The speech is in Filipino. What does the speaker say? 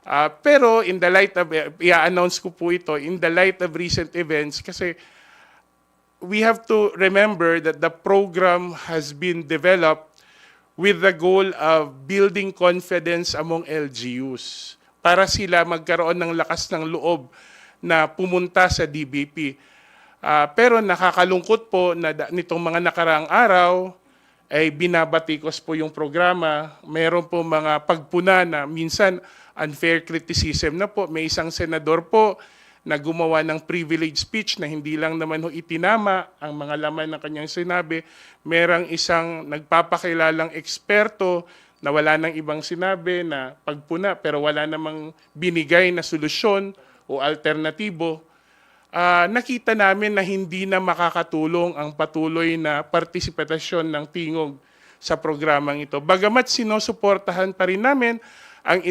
Ah, pero in the light of, i-announce ko po ito, in the light of recent events, kasi we have to remember that the program has been developed with the goal of building confidence among LGUs para sila magkaroon ng lakas ng loob na pumunta sa DBP. Ah, pero nakakalungkot po na nitong mga nakaraang araw ay binabatikos po yung programa. Meron po mga pagpuna na minsan unfair criticism na po. May isang senador po na gumawa ng privilege speech na hindi lang naman ho itinama ang mga laman ng kanyang sinabi. Merang isang nagpapakilalang eksperto na wala nang ibang sinabi na pagpuna pero wala namang binigay na solusyon o alternatibo Ah, nakita namin na hindi na makakatulong ang patuloy na partisipasyon ng tingog sa programang ito. Bagamat sinusuportahan pa rin namin ang